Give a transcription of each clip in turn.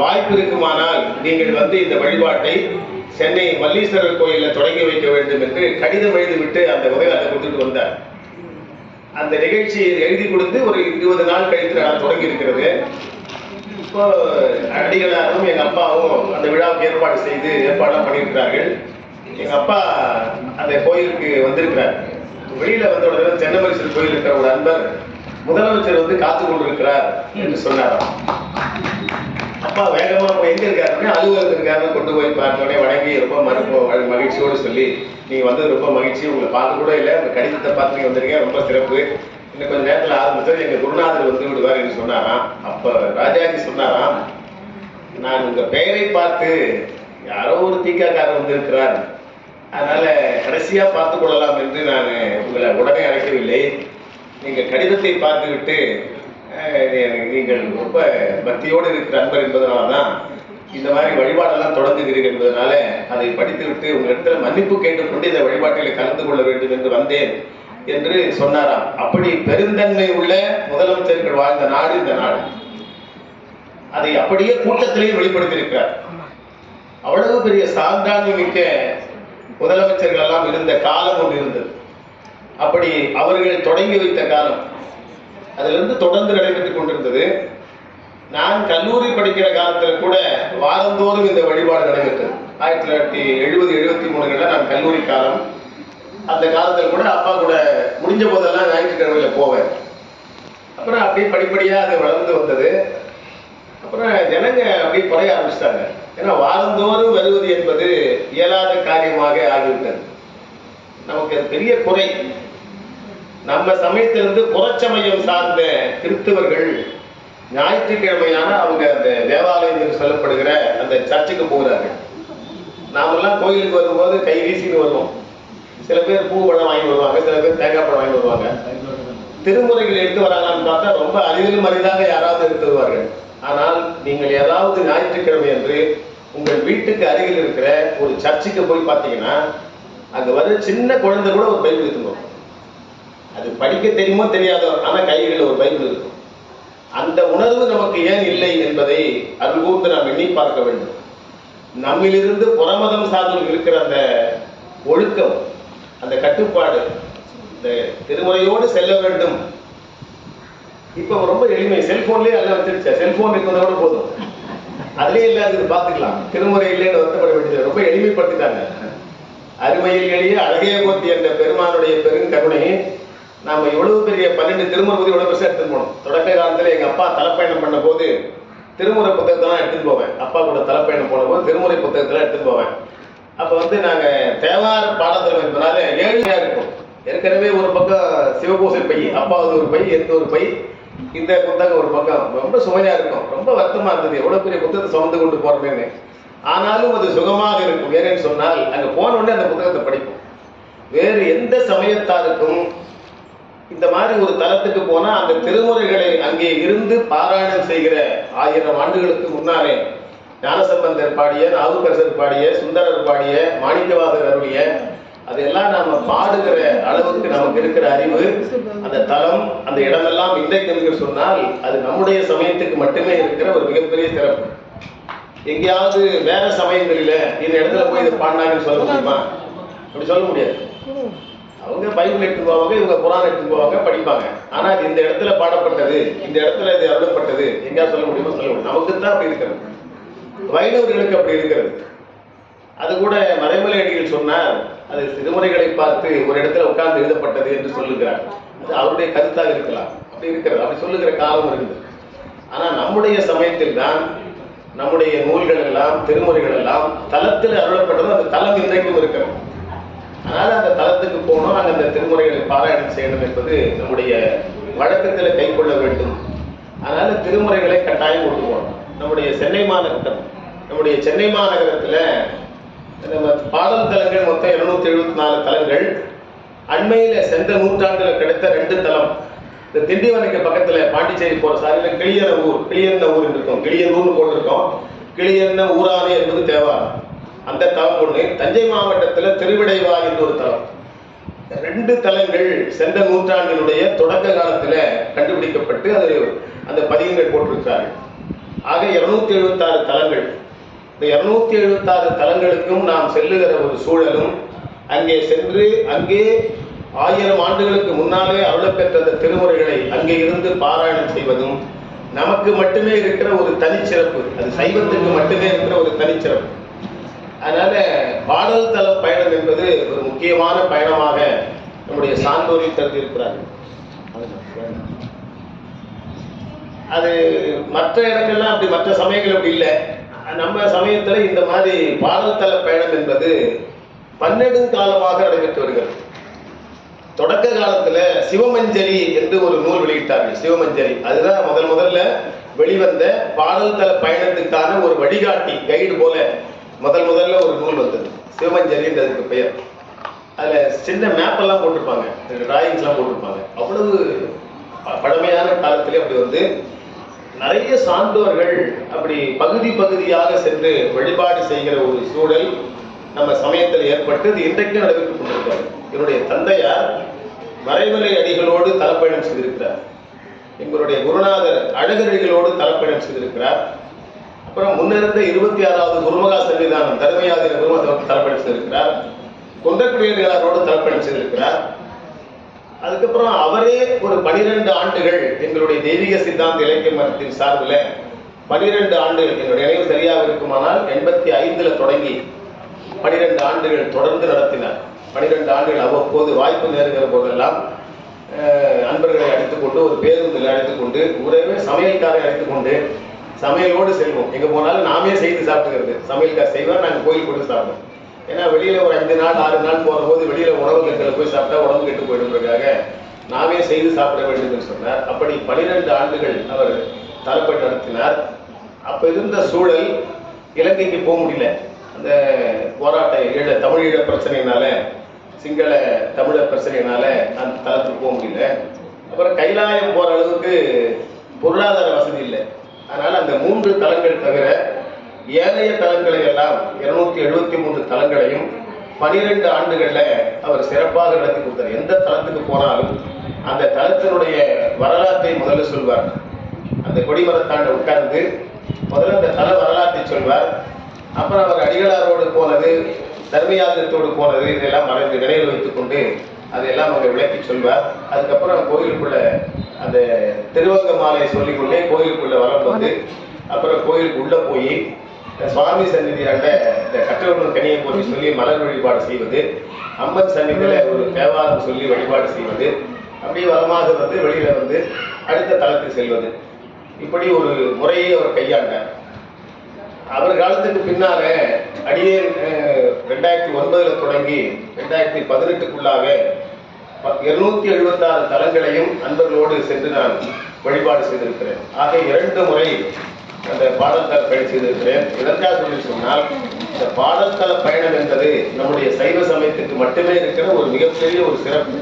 வாய்ப்பு இருக்குமானால் நீங்கள் வந்து இந்த வழிபாட்டை சென்னை மல்லீஸ்வரர் கோயிலில் தொடங்கி வைக்க வேண்டும் என்று கடிதம் எழுதிவிட்டு அந்த உதயத்தை கொடுத்துட்டு வந்தார். அந்த நிகழ்ச்சியை எழுதி கொடுத்து ஒரு இருபது நாள் கழித்து நான் தொடங்கி இருக்கிறது. இப்போ அடிகளாரும் எங்கள் அப்பாவும் அந்த விழாவுக்கு ஏற்பாடு செய்து ஏற்பாடெல்லாம் பண்ணியிருக்கிறார்கள். எங்கள் அப்பா அந்த கோயிலுக்கு வந்திருக்கிறார். வெளியில் வந்த உடனே தென்னமரிசல் கோயில் இருக்கிற ஒரு அன்பர் முதலமைச்சர் வந்து காத்து கொண்டிருக்கிறார் என்று சொன்னாராம். அப்பா வேகமா போய் எங்க இருக்காருன்னு அலுவலகத்தில் இருக்காருன்னு கொண்டு போய் பார்த்தோடனே வணங்கி ரொம்ப மறுப்பு மகிழ்ச்சியோடு சொல்லி நீங்கள் வந்தது ரொம்ப மகிழ்ச்சி. உங்களை பார்த்து கூட இல்லை. உங்க கடிதத்தை பார்த்து நீங்க வந்திருக்கீங்க ரொம்ப சிறப்பு. இன்னும் கொஞ்சம் நேரத்தில் ஆரம்பிச்சது எங்க குருநாதர் வந்து விடுவார் என்று சொன்னாராம். அப்ப ராஜாஜி சொன்னாராம் நான் உங்க பெயரை பார்த்து யாரோ ஒரு தீக்காக்காரர் வந்திருக்கிறார். அதனால கடைசியா பார்த்து கொள்ளலாம் என்று நான் உங்களை உடனே அழைக்கவில்லை. நீங்க கடிதத்தை பார்த்துவிட்டு நீங்கள் ரொம்ப பக்தியோடு இருக்கிற அன்பர் என்பதனால தான் இந்த மாதிரி வழிபாடெல்லாம் தொடங்குகிறீர்கள் என்பதனால அதை படித்துவிட்டு உங்களிடத்தில் மன்னிப்பு கேட்டுக்கொண்டு இந்த வழிபாட்டில் கலந்து கொள்ள வேண்டும் என்று வந்தேன் என்று சொன்னாராம். அப்படி பெருந்தன்மை உள்ள முதலமைச்சர்கள் வாழ்ந்த நாடு இந்த நாடு. அதை அப்படியே கூட்டத்திலேயே வெளிப்படுத்தியிருக்கிறார். அவ்வளவு பெரிய சான்றாண்மை மிக்க முதலமைச்சர்கள் எல்லாம் இருந்த காலம் ஒன்று இருந்தது. அப்படி அவர்கள் தொடங்கி வைத்த காலம் அதிலிருந்து தொடர்ந்து நடைபெற்றுக் கொண்டிருந்தது. நான் கல்லூரி படிக்கிற காலத்தில் கூட வாரந்தோறும் இந்த வழிபாடு நடைபெற்றது. ஆயிரத்தி தொள்ளாயிரத்தி எழுபது எழுபத்தி மூணுகளில் நான் கல்லூரி காலம். அந்த காலத்தில் கூட அப்பா கூட முடிஞ்ச போதெல்லாம் ஞாயிற்றுக்கிழமையில போவேன். அப்புறம் அப்படியே படிப்படியாக அது வளர்ந்து வந்தது. அப்புறம் ஜனங்க அப்படியே குறைய ஆரம்பிச்சிட்டாங்க. ஏன்னா வாரந்தோறும் வருவது என்பது இயலாத காரியமாக ஆகிவிட்டது. நமக்கு அது பெரிய குறை. நம்ம சமயத்திலிருந்து புறச்சமயம் சார்ந்த கிறிஸ்தவர்கள் ஞாயிற்றுக்கிழமையான அவங்க அந்த தேவாலயம் என்று சொல்லப்படுகிற அந்த சர்ச்சுக்கு போகிறார்கள். நாமெல்லாம் கோயிலுக்கு வரும்போது கை வீசின்னு வருவோம். சில பேர் பூ பழம் வாங்கி வருவாங்க சில பேர் தேங்காய் பழம் வாங்கி வருவாங்க. திருமுறைகள் எடுத்து வராங்கன்னு பார்த்தா ரொம்ப அறிவிலும் அரிதாக யாராவது எடுத்து வருவார்கள். ஆனால் நீங்கள் ஏதாவது ஞாயிற்றுக்கிழமை என்று உங்கள் வீட்டுக்கு அருகில் இருக்கிற ஒரு சர்ச்சுக்கு போய் பார்த்தீங்கன்னா அங்கே வர சின்ன குழந்தை கூட ஒரு பைபிள் இருக்கும் அது படிக்க தெரியுமோ தெரியாதோ ஆனா கைகளில் ஒரு பைபிள் இருக்கும். அந்த உணர்வு நமக்கு ஏன் இல்லை என்பதை அருகூர்ந்து நாம் எண்ணி பார்க்க வேண்டும். நம்மிலிருந்து புறமதம் சார்ந்து இருக்கிற அந்த ஒழுக்கம் அந்த கட்டுப்பாடு இந்த திருமுறையோடு செல்ல வேண்டும். இப்போ ரொம்ப எளிமை. செல்போன்லேயே எல்லாம் வச்சிருச்சா? செல்போன் இருக்கிறதோட போதும். அதுலயே இல்லாதது பார்த்துக்கலாம். திருமுறை இல்லைன்னு வருத்தப்பட வேண்டியது. ரொம்ப எளிமைப்படுத்திட்டாங்க. அருமையில் எளிய அழகே போட்டி என்ற பெருமானுடைய பெருங்கருணை நாம எவ்வளவு பெரிய பன்னெண்டு திருமுறை பத்தி எவ்வளவு பெருசாக எடுத்துட்டு போனோம். தொடக்க காலத்தில் எங்க அப்பா தலைப்பயணம் பண்ண போது திருமுறை புத்தகத்தெல்லாம் எடுத்துன்னு எடுத்துட்டு போவேன். அப்பா கூட தலைப்பயணம் போன போது திருமுறை புத்தகத்தெல்லாம் எடுத்துட்டு போவேன். அப்போ வந்து நாங்கள் தேவார பாடத்தில் இருந்தனால ஏழ்மையாக இருக்கும். ஏற்கனவே ஒரு பக்கம் சிவபூசை பை அப்பாவது ஒரு பை எந்த ஒரு பை இந்த புத்தகம் ஒரு பக்கம். ரொம்ப சுமையாக இருக்கும். ரொம்ப வருத்தமாக இருந்தது. எவ்வளோ பெரிய புத்தகத்தை சுமந்து கொண்டு போகிறோமேன்னு ஆனாலும் அது சுகமாக இருக்கும். வேறேன்னு சொன்னால் அங்கே போன உடனே அந்த புத்தகத்தை படிப்போம். வேறு எந்த சமயத்தாருக்கும் இந்த மாதிரி ஒரு தலத்துக்கு போனா அந்த திருமுறைகளை அங்கே இருந்து பாராயணம் செய்கிற ஆயிரம் ஆண்டுகளுக்கு முன்னாலே ஞானசம்பந்தர் பாடிய நாவுக்கரசர் பாடிய சுந்தரர் பாடிய மாணிக்கவாசர் அருளிய அதெல்லாம் நாம பாடுகிற அளவுக்கு நமக்கு இருக்கிற அறிவு அந்த தலம் அந்த இடமெல்லாம் இன்றைக்கு என்று சொன்னால் அது நம்முடைய சமயத்துக்கு மட்டுமே இருக்கிற ஒரு மிகப்பெரிய சிறப்பு. எங்கேயாவது வேற சமயங்களில இந்த இடத்துல போய் இது பாடினாங்கன்னு சொல்ல முடியுமா? அப்படி சொல்ல முடியாது. அவங்க பைபிள் எடுத்து போவாங்க இவங்க குரான் எடுத்து போவாங்க படிப்பாங்க. ஆனா அது இந்த இடத்துல பாடப்பட்டது இந்த இடத்துல இது அருளப்பட்டது எங்கேயாவது சொல்ல முடியுமோ சொல்ல முடியும். நமக்கு தான் அப்படி இருக்கிறது. வைணவர்களுக்கு அப்படி இருக்கிறது. அது கூட மறைமலை அடிகள் சொன்னார் அது சிறுமுறைகளை பார்த்து ஒரு இடத்துல உட்கார்ந்து எழுதப்பட்டது என்று சொல்லுகிறார். அது அவருடைய கருத்தாக இருக்கலாம். அப்படி இருக்கிறது. அப்படி சொல்லுகிற காலம் இருக்குது ஆனா நம்முடைய சமயத்தில் தான் நம்முடைய நூல்கள் எல்லாம் திருமுறைகள் எல்லாம் தளத்தில் அருளப்பட்டது அந்த தளம் இன்றைக்கும் இருக்கிறது. அதனால அந்த தலத்துக்கு போகணும் அங்கே அந்த திருமுறைகளை பாராயணம் செய்யணும் என்பது நம்முடைய வழக்கத்தில் கை கொள்ள வேண்டும். அதனால திருமுறைகளை கட்டாயம் கொண்டு போகணும். நம்முடைய சென்னை மாநகரம் நம்முடைய சென்னை மாநகரத்தில் நம்ம பாடல் தலங்கள் மொத்தம் இருநூத்தி எழுபத்தி நாலு தலங்கள் அண்மையில் சென்ற நூற்றாண்டில் கிடைத்த ரெண்டு தலம் இந்த திண்டிவனக்கு பக்கத்தில் பாண்டிச்சேரி போகிற சாலையில கிளியன ஊர் கிளியன்ன ஊர் இருக்கும். கிளியனூர்னு போட்டிருக்கோம். கிளியன்ன ஊரானே என்பது தேவாரம். அந்த தலம் ஒண்ணு. தஞ்சை மாவட்டத்துல திருவிடைவா என்று ஒரு தலம் ரெண்டு தலங்கள் சென்ற நூற்றாண்டினுடைய தொடக்க காலத்துல கண்டுபிடிக்கப்பட்டு அது அந்த பதிகங்கள் போட்டிருக்கிறார்கள். ஆக இருநூத்தி எழுபத்தாறு தலங்கள். இந்த இருநூத்தி எழுபத்தாறு தலங்களுக்கும் நாம் செல்லுகிற ஒரு சூழலும் அங்கே சென்று அங்கே ஆயிரம் ஆண்டுகளுக்கு முன்னாலே அருளப்பெற்ற அந்த திருமுறைகளை அங்கே இருந்து பாராயணம் செய்வதும் நமக்கு மட்டுமே இருக்கிற ஒரு தனிச்சிறப்பு. அது சைவத்துக்கு மட்டுமே இருக்கிற ஒரு தனிச்சிறப்பு. அதனால பாடல் தள பயணம் என்பது ஒரு முக்கியமான பயணமாக நம்முடைய சான்றோரில் தந்திருக்கிறார்கள் அது மற்ற இடங்கள்லாம் அப்படி மற்ற சமயங்கள் அப்படி இல்லை. நம்ம சமயத்துல இந்த மாதிரி பாடல் தள பயணம் என்பது பன்னெடுங்காலமாக நடைபெற்று வருகிறது. தொடக்க காலத்துல சிவமஞ்சரி என்று ஒரு நூல் வெளியிட்டார்கள். சிவமஞ்சரி. அதுதான் முதல் முதல்ல வெளிவந்த பாடல் தள பயணத்துக்கான ஒரு வழிகாட்டி கைடு போல முதல் முதல்ல ஒரு நூல் வந்தது. சிவமஞ்சரின்றதுக்கு பெயர். அதில் சின்ன மேப்பெல்லாம் போட்டிருப்பாங்க. டிராயிங்ஸ்லாம் போட்டிருப்பாங்க. அவ்வளவு பழமையான காலத்திலே அப்படி வந்து நிறைய சான்றோர்கள் அப்படி பகுதி பகுதியாக சென்று வழிபாடு செய்கிற ஒரு சூழல் நம்ம சமயத்தில் ஏற்பட்டு இது இன்றைக்கும் நடைபெற்றுக் கொண்டிருக்காரு என்னுடைய தந்தையார் மறைமலை அடிகளோடு தலப்பயணம் செய்திருக்கிறார். எங்களுடைய குருநாதர் அழகரடிகளோடு தலப்பயணம் செய்திருக்கிறார். அப்புறம் முன்னிருந்த இருபத்தி ஆறாவது குருமகா சன்னிதானம் தர்மயாதின குருமகா தலப்பயணம் செய்திருக்கிறார் கொண்டக்குடியர்களாரோடு அதுக்கப்புறம் அவரே ஒரு பனிரெண்டு ஆண்டுகள் எங்களுடைய தெய்வீக சித்தாந்த இலக்கிய மன்றத்தின் சார்பில் பனிரெண்டு ஆண்டுகள் என்னுடைய நினைவு சரியாக இருக்குமானால் எண்பத்தி ஐந்துல தொடங்கி பனிரெண்டு ஆண்டுகள் தொடர்ந்து நடத்தினார். பனிரெண்டு ஆண்டுகள் அவ்வப்போது வாய்ப்பு நேருகிற போதெல்லாம் அன்பர்களை அழைத்துக்கொண்டு ஒரு பேருந்தில் அழைத்துக்கொண்டு ஒரே சமையல்காரை அழைத்துக்கொண்டு சமையலோடு செல்வோம். எங்கே போனாலும் நாமே செய்து சாப்பிட்டுக்கிறது. சமையல்கார் செய்வார் நாங்கள் கோயில் போட்டு சாப்பிடுவோம். ஏன்னா வெளியில் ஒரு அஞ்சு நாள் ஆறு நாள் போகும்போது வெளியில் உணவு கட்டில் போய் சாப்பிட்டா உடம்பு கெட்டு போயிடுறதுக்காக நாமே செய்து சாப்பிட வேண்டும் என்று சொன்னார். அப்படி பனிரெண்டு ஆண்டுகள் அவர் தரப்பட்டு நடத்தினார். அப்போ இருந்த சூழல் இலங்கைக்கு போக முடியல. அந்த போராட்ட ஈழ தமிழீழ பிரச்சனையினால சிங்கள தமிழர் பிரச்சனையினால அந்த தளத்துக்கு போக முடியல. அப்புறம் கைலாயம் போகிற அளவுக்கு பொருளாதார வசதி இல்லை அதனால அந்த மூன்று தலங்கள் தவிர ஏனைய தலங்களை எல்லாம் இருநூத்தி எழுபத்தி மூன்று தலங்களையும் பனிரெண்டு ஆண்டுகள்ல அவர் சிறப்பாக நடத்தி கொடுத்தார். எந்த தளத்துக்கு போனாலும் அந்த தளத்தினுடைய வரலாற்றை முதல்ல சொல்வார். அந்த கொடிமரத்தாண்ட உட்கார்ந்து முதல்ல அந்த தல வரலாற்றை சொல்வார். அப்புறம் அவர் அடிகளாரோடு போனது தர்மயாத்திரத்தோடு போனது இதெல்லாம் மறைந்து நினைவில் வைத்துக் கொண்டு அதையெல்லாம் அவங்க விளக்கி சொல்வார். அதுக்கப்புறம் கோயிலுக்குள்ள அந்த திருவங்க மாலை சொல்லிக்கொண்டே கோயிலுக்குள்ள வரம் வந்து அப்புறம் கோயிலுக்கு உள்ள போய் சுவாமி சந்நிதியாண்ட இந்த கற்றவர்கள் கனியை போற்றி சொல்லி மலர் வழிபாடு செய்வது அம்மன் சந்நிதியில ஒரு தேவாரம் சொல்லி வழிபாடு செய்வது அப்படியே வளமாக வந்து வெளியில வந்து அடுத்த தளத்துக்கு செல்வது. இப்படி ஒரு முறையை அவர் கையாண்டார். அவர் காலத்துக்கு பின்னால அடியே ரெண்டாயிரத்தி ஒன்பதுல தொடங்கி ரெண்டாயிரத்தி பதினெட்டுக்குள்ளாக இருநூத்தி எழுபத்தாறு தலங்களையும் அன்பர்களோடு சென்று நான் வழிபாடு செய்திருக்கிறேன். ஆக இரண்டு முறை அந்த பாடல்தள பயணம் செய்திருக்கிறேன் எதற்காக சொல்லி சொன்னால் இந்த பாடல்தள பயணம் என்பது நம்முடைய சைவ சமயத்துக்கு மட்டுமே இருக்கிற ஒரு மிகப்பெரிய ஒரு சிறப்பு.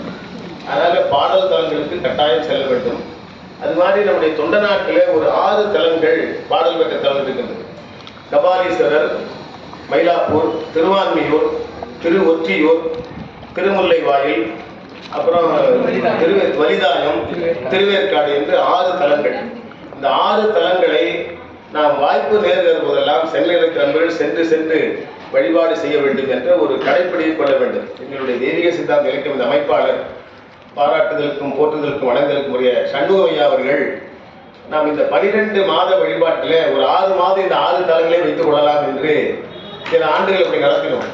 அதனால பாடல் தலங்களுக்கு கட்டாயம் செல்ல வேண்டும். அது மாதிரி நம்முடைய தொண்ட நாட்டிலே ஒரு ஆறு தலங்கள் பாடல் பெற்ற தலம் இருக்கின்றது. கபாலீஸ்வரர் மயிலாப்பூர் திருவான்மியூர் திரு ஒற்றியூர் திருமுல்லை வாயில் அப்புறம் திருவே வலிதாயம் திருவேற்காடு என்று ஆறு தலங்கள். இந்த ஆறு தலங்களை நாம் வாய்ப்பு நேர்கிற போதெல்லாம் சென்னையில் இருக்கிற நண்பர்கள் சென்று சென்று வழிபாடு செய்ய வேண்டும் என்ற ஒரு கடைப்பிடியை கொள்ள வேண்டும். எங்களுடைய தெய்வீக சித்தாந்த இலக்கியம் இந்த அமைப்பாளர் பாராட்டுதலுக்கும் போற்றுதலுக்கும் வழங்கலுக்கும் உரிய சண்முகம் ஐயா அவர்கள் நாம் இந்த பனிரெண்டு மாத வழிபாட்டில் ஒரு ஆறு மாதம் இந்த ஆறு தலங்களை வைத்துக் கொள்ளலாம் என்று சில ஆண்டுகள் அப்படி நடத்தினோம்.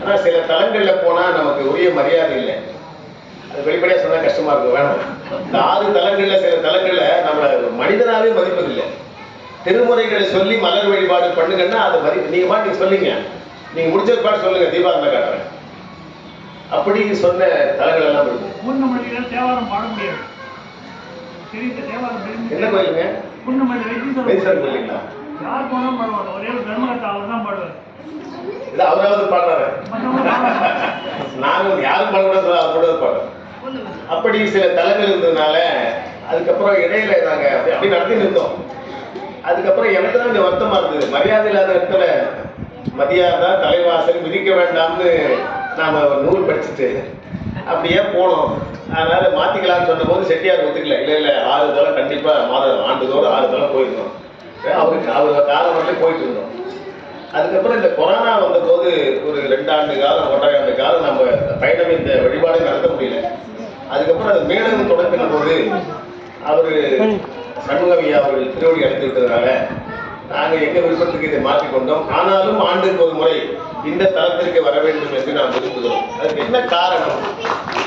ஆனால் சில தலங்களில் போனால் நமக்கு உரிய மரியாதை இல்லை. அது வெளிப்படையாக சொன்னால் கஷ்டமாக இருக்கும் வேணும். இந்த ஆறு தலங்களில் சில தலங்களில் நம்மளை மனிதனாகவே மதிப்பதில்லை. திருமுறைகளை சொல்லி மலர் வழிபாடு பண்ணுங்கன்னா அது மதி நீங்க பாட்டு சொல்லுங்க. நீங்க முடிச்ச பாட்டு சொல்லுங்க தீபாவளி காட்டுறேன். அப்படி சொன்ன தலங்கள் எல்லாம் இருக்கு. பூர்ணமல்லியில தேவாரம் பாட முடியாது. என்ன கோயிலுங்க? வைத்தீஸ்வரர் கோயிலுங்களா? யார் போனாலும் பாடுவாங்க. ஒரே ஒரு தர்மகத்தா அவர் தான் பாடுவார். இல்ல அவராவது பாடுறாரு. நானும் யாரும் பாடக்கூடாது சொல்ல அவர் கூட பாடுறேன் அப்படி சில தலங்கள் இருந்ததுனால அதுக்கப்புறம் இடையில நாங்க அப்படி நடத்தி நின்றோம் அதுக்கப்புறம் எனக்கு தான் இங்க வருத்தமா இருந்தது. மரியாதை இல்லாத இடத்துல மரியாதை தலைவாசல் விதிக்க வேண்டாம்னு நாம நூல் படிச்சுட்டு அப்படியே போனோம். அதனால மாத்திக்கலாம்னு சொன்ன போது செட்டியார் ஒத்துக்கல. இல்ல இல்ல ஆறு தலம் கண்டிப்பா மாதம் ஆண்டுதோறும் ஆறு தலம் போயிருந்தோம். அவருக்கு அவர் காலம் வரலையும் போயிட்டு இருந்தோம். அதுக்கப்புறம் இந்த கொரோனா வந்தபோது ஒரு ரெண்டு ஆண்டு காலம் ஒன்றரை ஆண்டு காலம் நம்ம பயணம் இந்த வழிபாடு நடத்த முடியல. அதுக்கப்புறம் அது மேலும் தொடங்கின போது அவர் சண்முகவியா அவர்கள் திருவடி அடைத்து விட்டதுனால நாங்கள் எங்கள் விருப்பத்துக்கு இதை மாற்றிக்கொண்டோம் ஆனாலும் ஆண்டுக்கு ஒரு முறை இந்த தளத்திற்கு வர வேண்டும் என்று நாம் விரும்புகிறோம். அதுக்கு என்ன காரணம்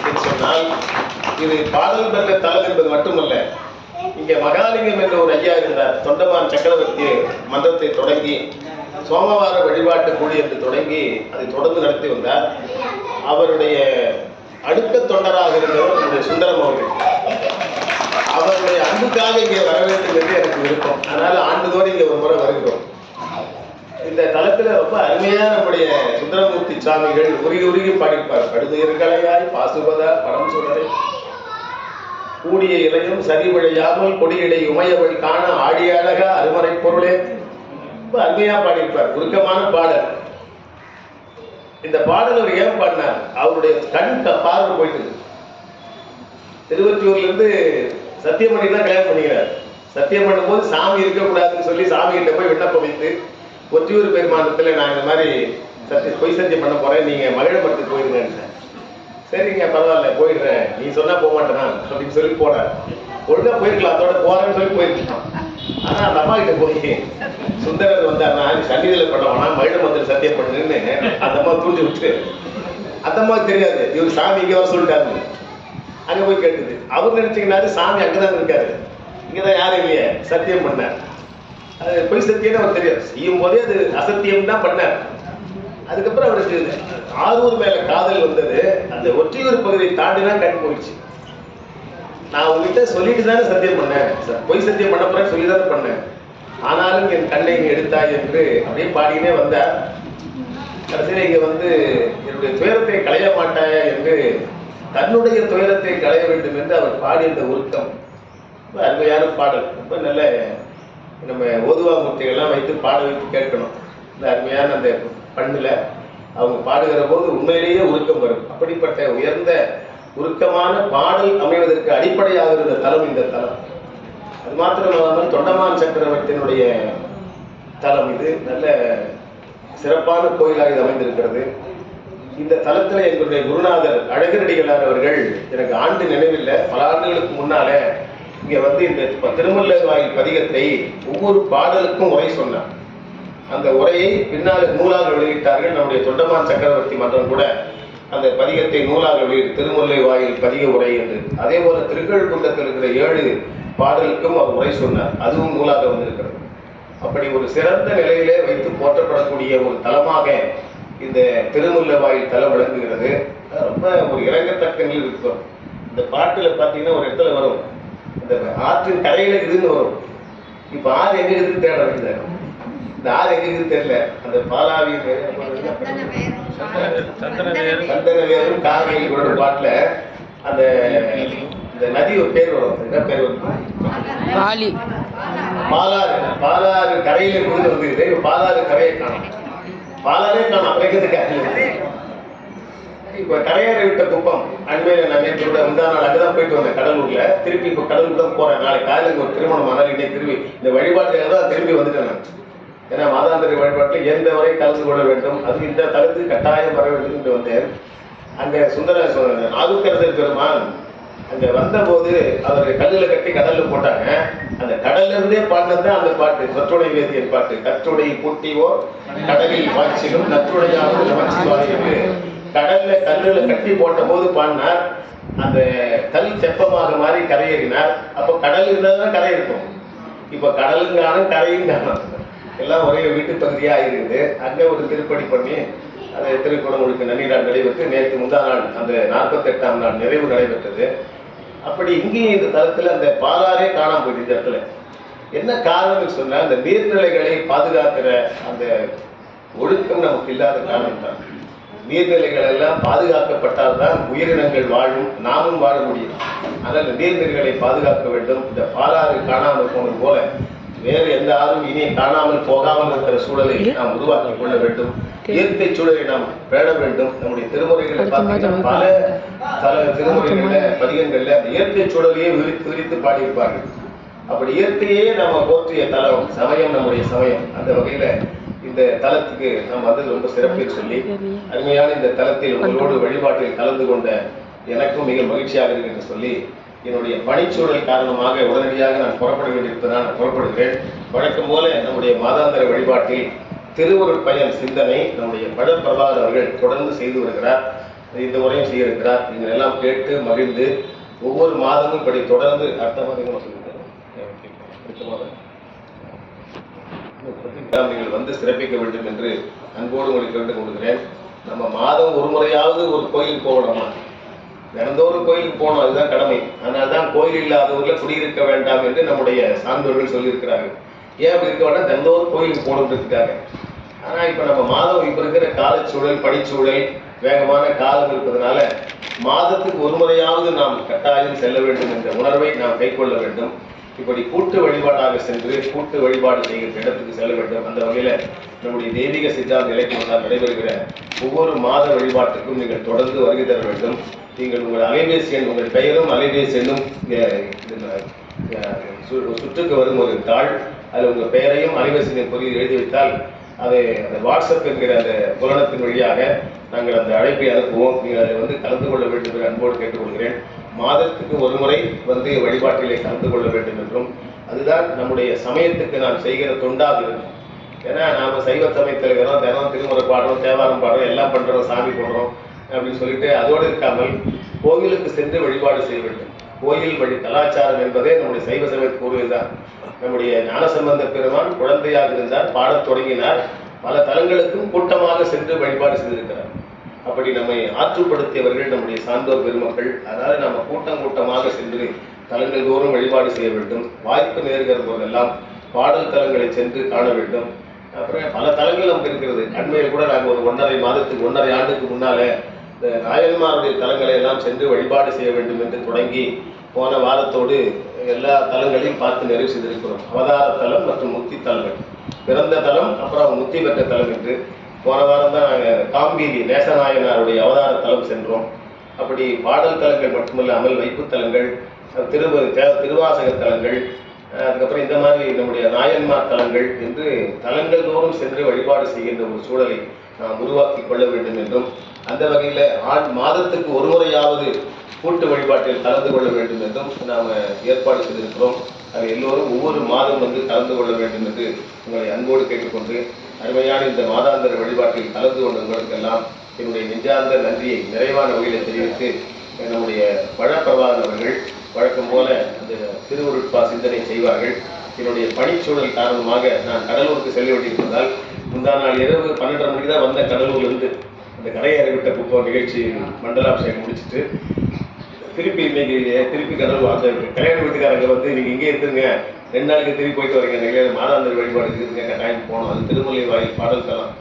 என்று சொன்னால் இது பாடல் பெற்ற தலம் என்பது மட்டுமல்ல இங்கே மகாலிங்கம் என்ற ஒரு ஐயா இருந்தார். தொண்டமான் சக்கரவர்த்தி மன்றத்தை தொடங்கி சோமவார வழிபாட்டு கூடி என்று தொடங்கி அதை தொடர்ந்து நடத்தி வந்தார். அவருடைய அடுத்த தொண்டராக இருந்தவர் நம்முடைய சுந்தரம் அவர்கள். அவருடைய அன்புக்காக இங்கே வர வேண்டும் என்று எனக்கு விருப்பம். அதனால ஆண்டுதோடு இங்கே ஒரு முறை வருகிறோம். இந்த தளத்துல ரொம்ப அருமையா நம்முடைய சுந்தரமூர்த்தி சுவாமிகள் உருகி உருகி பாடிப்பார். கடுதுயிர் பாசுபதா படம் சுடரை. கூடிய இலையும் சரி விழையாமல் கொடியிடை உமையவள் காண ஆடிய அழகா அருமறை பொருளே. ரொம்ப அருமையா பாடியிருப்பார். உருக்கமான பாடல். இந்த பாடல் அவர் ஏன் பாடினார்? அவருடைய கண் க- பார்வை போயிட்டு திருவற்றியூர்ல இருந்து சத்தியம் பண்ணி தான் கல்யாணம் பண்ணிக்கிறார். சத்தியம் பண்ணும்போது சாமி இருக்கக்கூடாதுன்னு சொல்லி சாமி கிட்ட போய் விண்ணப்பம் வைத்து ஒற்றியூர் பெருமானத்துல நான் இந்த மாதிரி சத்திய பொய் சத்தியம் பண்ண போறேன். நீங்க மகிழமரத்துக்கு போயிருங்க சரிங்க பரவாயில்ல போயிடுறேன். நீ சொன்னா போக மாட்டேனா? அப்படின்னு சொல்லி போறாரு. ஒழுங்கா போயிருக்கலாம் அதோட போறேன்னு சொல்லி போயிருக்கலாம். ஆனா அந்த அம்மா கிட்ட போய் சுந்தரர் வந்தாருன்னா சன்னிதியில பண்ணவனா மகிழமரத்தில் சத்தியம் பண்ணுன்னு அந்த அம்மா தூண்டி விட்டு அந்த அம்மாவுக்கு தெரியாது. இவர் சாமி இங்கே வர சொல்லிட்டாரு. அங்கே போய் கேட்டுது. அவர் நினைச்சுக்கினாரு சாமி அங்கதான் இருக்காரு. இங்கதான் யாரும் இல்லையே. சத்தியம் பண்ணார். அது பொய் சத்தியம்னு அவர் தெரியாது. செய்யும் போதே அது அசத்தியம் தான் பண்ணார். அதுக்கப்புறம் அவருக்கு ஆரூர் மேல காதல் வந்தது. அந்த ஒற்றியூர் பகுதியை தாண்டினா கண் போயிடுச்சு. நான் உங்ககிட்ட சொல்லிட்டு தானே சத்தியம் பண்ணேன். ச- பொய் சத்தியம் பண்ண போறேன்னு சொல்லி தானே பண்ணேன். ஆனாலும் என் கண்ணை நீ எடுத்தாய் என்று அப்படியே பாடினே வந்தார். கடைசியில் இங்கே வந்து என்னுடைய துயரத்தை களைய மாட்டாயா என்று தன்னுடைய துயரத்தை களைய வேண்டும் என்று அவர் பாடிய இந்த உருக்கம் ரொம்ப அருமையான பாடல். ரொம்ப நல்ல நம்ம ஓதுவா மூர்த்திகள்லாம் வைத்து பாட வைத்து கேட்கணும். இந்த அருமையான அந்த பண்ணில் அவங்க பாடுகிற போது உண்மையிலேயே உருக்கம் வரும். அப்படிப்பட்ட உயர்ந்த உருக்கமான பாடல் அமைவதற்கு அடிப்படையாக இருந்த தலம் இந்த தலம். அது மாத்திரமல்லாமல் தொண்டமான் சக்கரவர்த்தியினுடைய தலம். இது நல்ல சிறப்பான கோயிலாக இது அமைந்திருக்கிறது. இந்த தலத்துல எங்களுடைய குருநாதர் அழகரடிகளார் அவர்கள் எனக்கு ஆண்டு நினைவில்லை. பல ஆண்டுகளுக்கு முன்னாலே இங்க வந்து இந்த ப- திருமல்ல வாயில் பதிகத்தை ஒவ்வொரு பாடலுக்கும் உரை சொன்னார். அந்த உரையை பின்னால் நூலாக வெளியிட்டார்கள் நம்முடைய தொண்டமான் சக்கரவர்த்தி மன்றம் கூட. அந்த பதிகத்தை நூலாக வெளியிட்டு திருமுல்லை வாயில் பதிக உரை என்று. அதே போல திருக்கழுக்குன்றத்தில் இருக்கிற ஏழு பாடலுக்கும் அவர் உரை சொன்னார். அதுவும் நூலாக வந்திருக்கிறது. அப்படி ஒரு சிறந்த நிலையிலே வைத்து போற்றப்படக்கூடிய ஒரு தலமாக இந்த திருமுல்லை வாயில் தலம் விளங்குகிறது. அது ரொம்ப ஒரு இறங்கத்தக்க நிலையில் இருக்கும் இந்த பாட்டுல பார்த்தீங்கன்னா ஒரு இடத்துல வரும். இந்த ஆற்றின் கரையில இதுன்னு வரும். இப்ப ஆறு எங்க இருக்குன்னு தேட வேண்டியது இந்த ஆறு எங்க இருக்குன்னு தெரியல. அந்த பாலாவி சந்தனவேரும் காவேரி கூட பாட்டுல அந்த இந்த நதி ஒரு பேர் வரும். என்ன பேர் வரும்? பாலாறு. பாலாறு. கரையில இருக்குது வந்து பாலாறு கரையை காணும். பாலாறே நான் அமைக்கிறதுக்காக இப்ப கரையேற விட்ட குப்பம் அண்மையில நான் நேற்று கூட முந்தா நாள் அங்கதான் போயிட்டு வந்தேன் கடலூர்ல. திருப்பி இப்ப கடலூர் தான் போறேன். நாளைக்கு காலையில் ஒரு திருமணம் ஆனால் இன்னைக்கு திரும்பி இந்த வழிபாட்டுக்காக தான் திரும்பி வந்துட்டேன் நான். ஏன்னா மாதாந்திரி வழிபாட்டில் எந்த வரை கலந்து கொள்ள வேண்டும். அது இந்த தளத்துக்கு கட்டாயம் வர வேண்டும் என்று வந்தேன். அங்க சுந்தர சு- நாவுக்கரசர் பெருமான் அங்க வந்தபோது அவர் கல்லுல கட்டி கடல்ல போட்டாங்க. அந்த கடல்ல இருந்தே பாடினது அந்த பாட்டு. கற்றுடை வேதியர் பாட்டு. கற்றுடை பூட்டியோ கடலில் பாய்ச்சிலும் நற்றுடையாவது நமச்சிவாய் என்று கடல்ல கல்லுல கட்டி போட்ட போது பாடினார். அந்த கல் செப்பமாக மாறி கரையேறினார். அப்போ கடல் இருந்தால் கரை இருக்கும். இப்ப கடலும் கரையும் காணும் எல்லாம் ஒரே வீட்டு பகுதியா இருக்குது அங்க ஒரு திருப்பணி பண்ணி அது திருக்குறளுக்கு நன்னீரால் நடைபெற்று நேற்று முந்தா நாள் அந்த நாற்பத்தெட்டாம் நாள் நிறைவு நடைபெற்றது. அப்படி இங்கேயும் இந்த தளத்தில் அந்த பாலாரே காணாம போயிட்டு இந்த இடத்துல. என்ன காரணம்னு சொன்னால் அந்த நீர்நிலைகளை பாதுகாக்கிற அந்த ஒழுக்கம் நமக்கு இல்லாத காரணம் தான். நீர்நிலைகள் எல்லாம் பாதுகாக்கப்பட்டால் தான் உயிரினங்கள் வாழும் நாமும் வாழ முடியும். அதனால் நீர்நிலைகளை பாதுகாக்க வேண்டும். இந்த பாலாறு காணாமல் போனது போல வேறு எந்த ஆறும் இனி காணாமல் போகாமல் இருக்கிற சூழலை நாம் உருவாக்கி கொள்ள வேண்டும். இயற்கை சூழலை நாம் பேண வேண்டும். நம்முடைய திருமுறைகளை பார்த்தீங்கன்னா பல பல திருமுறைகள்ல பதிகங்கள்ல அந்த இயற்கை சூழலையே விரித்து விரித்து பாடியிருப்பார்கள். அப்படி இயற்கையே நம்ம போற்றிய தலம் சமயம் நம்முடைய சமயம். அந்த வகையில இந்த தலத்துக்கு நாம் வந்தது ரொம்ப சிறப்பு சொல்லி அருமையான இந்த தலத்தில் உங்களோடு வழிபாட்டில் கலந்து கொண்ட எனக்கும் மிக மகிழ்ச்சியாக இருக்கு என்று சொல்லி என்னுடைய பணிச்சூழல் காரணமாக உடனடியாக நான் புறப்பட வேண்டியிருப்பதால் நான் புறப்படுகிறேன். வழக்கம் போல நம்முடைய மாதாந்திர வழிபாட்டில் திருவருள் பயன் சிந்தனை நம்முடைய பழ பிரபாகர் அவர்கள் தொடர்ந்து செய்து வருகிறார். இந்த முறையும் செய்திருக்கிறார். நீங்கள் எல்லாம் கேட்டு மகிழ்ந்து ஒவ்வொரு மாதமும் இப்படி தொடர்ந்து அடுத்த மாதம் சொல்லுங்கள்? அடுத்த மாதம். நீங்கள் வந்து சிறப்பிக்க வேண்டும் என்று அன்போடு உங்களுக்கு கேட்டுக் கொள்கிறேன் நம்ம மாதம் ஒரு முறையாவது ஒரு கோயில் போகணுமா? தினந்தோறும் கோயிலுக்கு போகணும். அதுதான் கடமை. அதனால தான் கோயில் இல்லாதவர்களை குடியிருக்க வேண்டாம் என்று நம்முடைய சான்றோர்கள் சொல்லியிருக்கிறார்கள். ஏன் அப்படி இருக்க வேண்டாம் தினந்தோறும் கோயிலுக்கு போகணுன்றதுக்காக. ஆனால் இப்போ நம்ம மாதம் இப்போ இருக்கிற காலச்சூழல் பணிச்சூழல் வேகமான காலம் இருப்பதனால மாதத்துக்கு ஒரு முறையாவது நாம் கட்டாயம் செல்ல வேண்டும் என்ற உணர்வை நாம் கைக்கொள்ள வேண்டும். இப்படி கூட்டு வழிபாடாக சென்று கூட்டு வழிபாடு செய்கிற இடத்துக்கு செல்ல வேண்டும். அந்த வகையில் நம்முடைய தெய்வீக சித்தாந்த இலக்கியத்தால் நடைபெறுகிற ஒவ்வொரு மாத வழிபாட்டுக்கும் நீங்கள் தொடர்ந்து வருகை தர வேண்டும். நீங்கள் உங்கள் அலைபேசி எண் உங்கள் பெயரும் அலைபேசி எண்ணும் சு- சுற்றுக்கு வரும் ஒரு தாள் அதில் உங்கள் பெயரையும் அலைபேசி எண் பொறியில் எழுதி வைத்தால் அதை அந்த வாட்ஸ்அப் என்கிற அந்த புலனத்தின் வழியாக நாங்கள் அந்த அழைப்பை அனுப்புவோம். நீங்கள் அதை வந்து கலந்து கொள்ள வேண்டும் என்று அன்போடு கேட்டுக்கொள்கிறேன். மாதத்துக்கு ஒரு முறை வந்து வழிபாட்டிலே கலந்து கொள்ள வேண்டும் என்றும் அதுதான் நம்முடைய சமயத்துக்கு நாம் செய்கிற தொண்டாக இருக்கும் ஏன்னா நாம் சைவ சமயத்தில் இருக்கிறோம் தினம் திருமுறை பாடுறோம் தேவாரம் பாடுறோம் எல்லாம் பண்ணுறோம் சாமி போடுறோம். அப்படின்னு சொல்லிட்டு அதோடு இருக்காமல் கோவிலுக்கு சென்று வழிபாடு செய்ய வேண்டும். கோயில் வழி கலாச்சாரம் என்பதே நம்முடைய சைவ சமயத்து கூறுகின்றார் நம்முடைய ஞானசம்பந்த பெருமான் குழந்தையாக இருந்தார் பாடத் தொடங்கினார். பல தலங்களுக்கும் கூட்டமாக சென்று வழிபாடு செய்திருக்கிறார். அப்படி நம்மை ஆற்றுப்படுத்தியவர்கள் நம்முடைய சான்றோர் பெருமக்கள். அதனால நம்ம கூட்டம் கூட்டமாக சென்று தலங்கள் தோறும் வழிபாடு செய்ய வேண்டும். வாய்ப்பு நேர்கிற போதெல்லாம் பாடல் தலங்களை சென்று காண வேண்டும். அப்புறம் பல தலங்கள் நமக்கு இருக்கிறது. அண்மையில் கூட நாங்கள் ஒரு ஒன்றரை மாதத்துக்கு ஒன்றரை ஆண்டுக்கு முன்னால இந்த நாயன்மாருடைய தலங்களை எல்லாம் சென்று வழிபாடு செய்ய வேண்டும் என்று தொடங்கி போன வாரத்தோடு எல்லா தலங்களையும் பார்த்து நிறைவு செய்திருக்கிறோம். அவதார தலம் மற்றும் முக்தி தலங்கள். பிறந்த தலம் அப்புறம் முக்தி பெற்ற தலம் என்று போன வாரம் தான் நாங்கள் காம்பீதி நேசநாயனாருடைய அவதார தலம் சென்றோம். அப்படி பாடல் தலங்கள் மட்டுமல்லாமல் வைப்பு தலங்கள் திரு திருவாசக தலங்கள் அதுக்கப்புறம் இந்த மாதிரி நம்முடைய நாயன்மார் தலங்கள் என்று தலங்கள் தோறும் சென்று வழிபாடு செய்கின்ற ஒரு சூழலை நாம் உருவாக்கி கொள்ள வேண்டும் என்றும் அந்த வகையில் ஆண் மாதத்துக்கு ஒரு முறையாவது கூட்டு வழிபாட்டில் கலந்து கொள்ள வேண்டும் என்றும் நாம் ஏற்பாடு செய்திருக்கிறோம். அது எல்லோரும் ஒவ்வொரு மாதம் வந்து கலந்து கொள்ள வேண்டும் என்று உங்களை அன்போடு கேட்டுக்கொண்டு அருமையான இந்த மாதாந்திர வழிபாட்டில் கலந்து கொண்ட உங்களுக்கெல்லாம் என்னுடைய நெஞ்சார்ந்த நன்றியை நிறைவான வகையில் தெரிவித்து நம்முடைய பழப்பிரபாகன் அவர்கள் வழக்கம் போல அந்த திருவுருட்பா சிந்தனை செய்வார்கள். என்னுடைய பணிச்சூழல் காரணமாக நான் கடலூருக்கு செல்ல வேண்டியிருப்பதால் முந்தா நாள் இரவு பன்னெண்டரை மணிக்கு தான் வந்த கடலூர்லேருந்து அந்த கரையேற விட்ட குப்பம் நிகழ்ச்சி மண்டலாபிஷேகம் முடிச்சிட்டு திருப்பி இன்னைக்கு திருப்பி கடலூர் அந்த கல்யாண வீட்டுக்காரங்க வந்து நீங்க இங்கே இருந்துருங்க. ரெண்டு நாளைக்கு திருப்பி போயிட்டு வரீங்க. நிகழ்ச்சி மாதாந்திர வழிபாடு இருக்குங்க கட்டாயம் போகணும். அது திருமலை வாயில் பாடல் தலம்.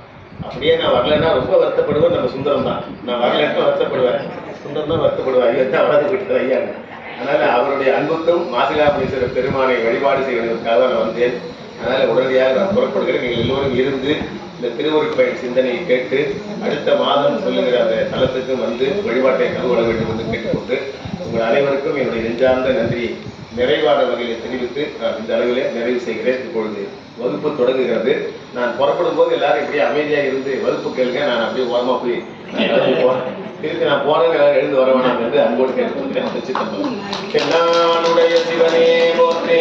அப்படியே நான் வரலைன்னா ரொம்ப வருத்தப்படுவேன். நம்ம சுந்தரம் தான். நான் வரலன்னா வருத்தப்படுவேன். சுந்தரம் தான் வருத்தப்படுவேன் ஐயா தான் வராது போயிட்டு ஐயாங்க அதனால அவருடைய அன்புக்கும் மாசிலாபுரீஸ்வரர் பெருமானை வழிபாடு செய்வதற்காக நான் வந்தேன். அதனால உடனடியாக நான் புறப்படுகிறேன். நீங்கள் எல்லோரும் இருந்து இந்த திருவருட்பயன் சிந்தனையை கேட்டு அடுத்த மாதம் சொல்லுகிற அந்த தளத்துக்கு வந்து வழிபாட்டை கருவட வேண்டும் என்று கேட்டுக்கொண்டு உங்கள் அனைவருக்கும் என்னுடைய நெஞ்சார்ந்த நன்றியை நிறைவான வகையில் தெரிவித்து நான் இந்த அளவிலே நிறைவு செய்கிறேன். இப்பொழுது வகுப்பு தொடங்குகிறது. நான் புறப்படும் போது எல்லாரும் இப்படியே அமைதியாக இருந்து வகுப்பு கேளுங்க. நான் அப்படியே ஓரமா போய் திருப்பி நான் போறேன். எல்லாரும் எழுந்து வர வேணாம் என்று அன்போடு கேட்டுக்கொள்கிறேன். என்னானுடைய சிவனே போற்றே.